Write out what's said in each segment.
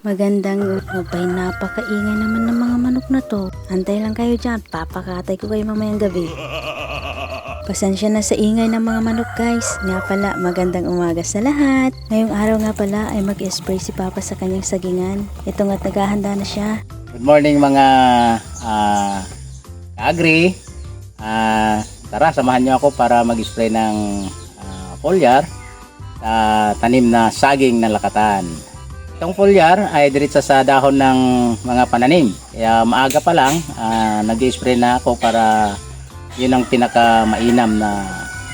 Magandang abay, napakaingay naman ng mga manok na to. Antay lang kayo dyan, papakatay ko kayo mamayang gabi. Pasensya na sa ingay ng mga manok guys. Nga pala, magandang umaga sa lahat. Ngayong araw nga pala ay mag-spray si Papa sa kanyang sagingan. Ito nga't naghahanda na siya. Good morning mga ah, ka-agri. Ah, tara, samahan niyo ako para mag-spray ng ah, foliar sa tanim na saging na lakatan. Itong foliar ay diretsa sa dahon ng mga pananim. Kaya maaga pa lang, ah, nag-spray na ako para yun ang pinaka-mainam na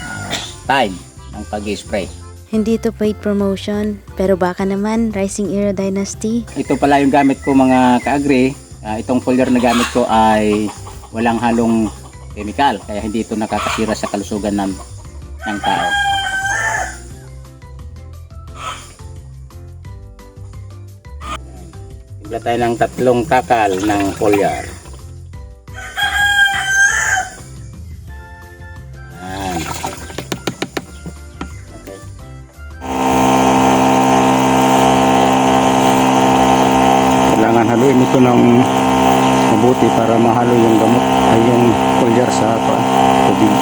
ah, time ng pag-spray. Hindi ito paid promotion, pero baka naman Rising Era Dynasty. Ito pala yung gamit ko mga ka-agri. Ah, itong foliar na gamit ko ay walang halong chemical. Kaya hindi ito nakakasira sa kalusugan ng, ng tao. Timpla tayo ng tatlong takal ng foliar. Yan. Okay. kailangan haluin ito ng mabuti para mahalo yung gamot ay yung foliar sa tubig.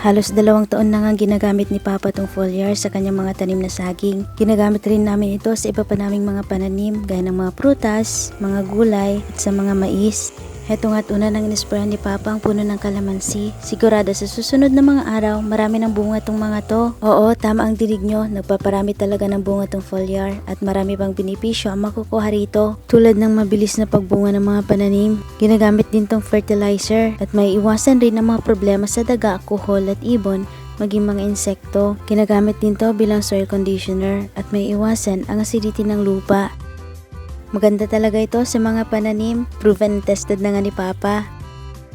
Halos dalawang taon na nga ginagamit ni Papa tong foliar sa kanyang mga tanim na saging. Ginagamit rin namin ito sa iba pa naming mga pananim gaya ng mga prutas, mga gulay at sa mga mais. Heto nga't una nang inisprayan ni Papa ang puno ng kalamansi. Sigurado sa susunod na mga araw, marami ng bunga tong mga to. Oo, tama ang dinig nyo, nagpaparami talaga ng bunga tong foliar at marami pang benepisyo ang makukuha rito. Tulad ng mabilis na pagbunga ng mga pananim, ginagamit din tong fertilizer at may iwasan rin ang mga problema sa daga, kuhol at ibon maging mga insekto. Ginagamit din to bilang soil conditioner at may iwasan ang acidity ng lupa. Maganda talaga ito sa mga pananim, proven tested na nga ni Papa.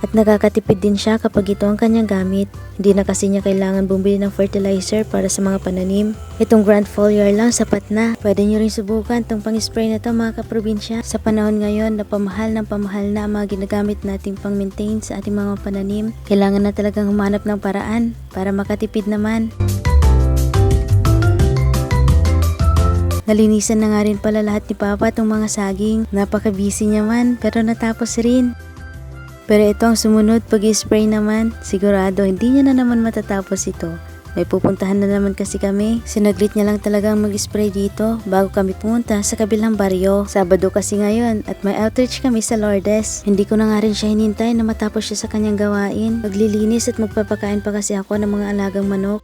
At nakakatipid din siya kapag ito ang kanyang gamit. Hindi na kasi niya kailangan bumili ng fertilizer para sa mga pananim. Itong Grand Foliar lang sapat na. Pwede nyo rin subukan itong pang-spray na to mga kaprobinsya. Sa panahon ngayon na pamahal ng pamahal na ang mga ginagamit nating pang-maintain sa ating mga pananim, kailangan na talagang humanap ng paraan para makatipid naman. Nalinisan na nga rin pala lahat ni Papa itong mga saging. Napaka-busy niya man, pero natapos rin. Pero ito ang sumunod pag spray naman, sigurado hindi niya na naman matatapos ito. May pupuntahan na naman kasi kami. Sinaglit niya lang talagang mag-spray dito bago kami pumunta sa kabilang baryo. Sabado kasi ngayon at may outreach kami sa Lourdes. Hindi ko na nga rin siya hinintay na matapos siya sa kanyang gawain. Maglilinis at magpapakain pa kasi ako ng mga alagang manok.